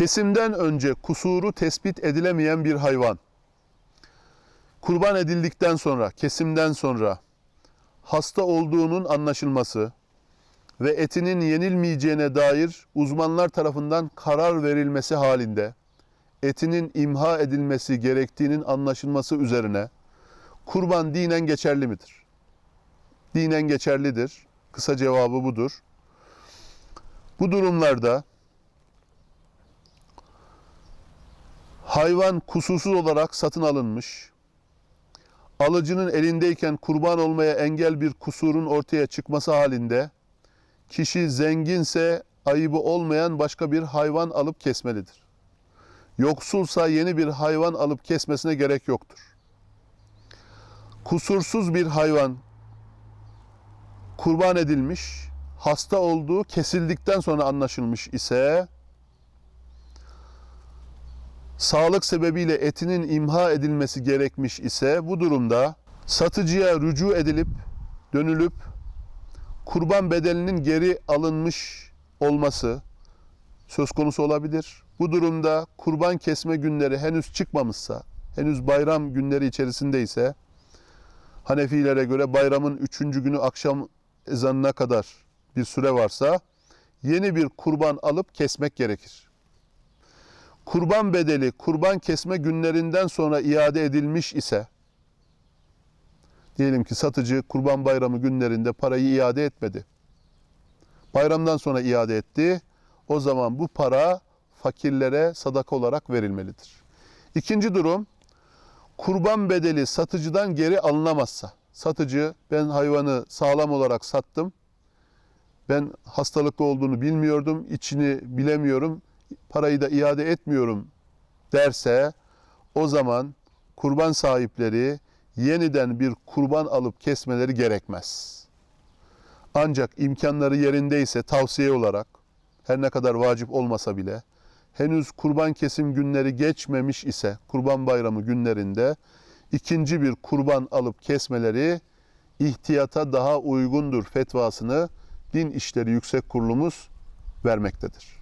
Kesimden önce kusuru tespit edilemeyen bir hayvan. Kurban edildikten sonra, kesimden sonra hasta olduğunun anlaşılması ve etinin yenilmeyeceğine dair uzmanlar tarafından karar verilmesi halinde etinin imha edilmesi gerektiğinin anlaşılması üzerine kurban dinen geçerli midir? Dinen geçerlidir. Kısa cevabı budur. Bu durumlarda hayvan kusursuz olarak satın alınmış, alıcının elindeyken kurban olmaya engel bir kusurun ortaya çıkması halinde kişi zenginse ayıbı olmayan başka bir hayvan alıp kesmelidir. Yoksulsa yeni bir hayvan alıp kesmesine gerek yoktur. Kusursuz bir hayvan kurban edilmiş, hasta olduğu kesildikten sonra anlaşılmış ise sağlık sebebiyle etinin imha edilmesi gerekmiş ise bu durumda satıcıya rücu edilip dönülüp kurban bedelinin geri alınmış olması söz konusu olabilir. Bu durumda kurban kesme günleri henüz çıkmamışsa, henüz bayram günleri içerisinde ise Hanefilere göre bayramın üçüncü günü akşam ezanına kadar bir süre varsa yeni bir kurban alıp kesmek gerekir. Kurban bedeli kurban kesme günlerinden sonra iade edilmiş ise diyelim ki satıcı kurban bayramı günlerinde parayı iade etmedi. Bayramdan sonra iade etti. O zaman bu para fakirlere sadaka olarak verilmelidir. İkinci durum kurban bedeli satıcıdan geri alınamazsa. Satıcı ben hayvanı sağlam olarak sattım. Ben hastalıklı olduğunu bilmiyordum, içini bilemiyorum, parayı da iade etmiyorum derse o zaman kurban sahipleri yeniden bir kurban alıp kesmeleri gerekmez. Ancak imkanları yerindeyse tavsiye olarak her ne kadar vacip olmasa bile henüz kurban kesim günleri geçmemiş ise kurban bayramı günlerinde ikinci bir kurban alıp kesmeleri ihtiyata daha uygundur fetvasını Din İşleri Yüksek Kurulumuz vermektedir.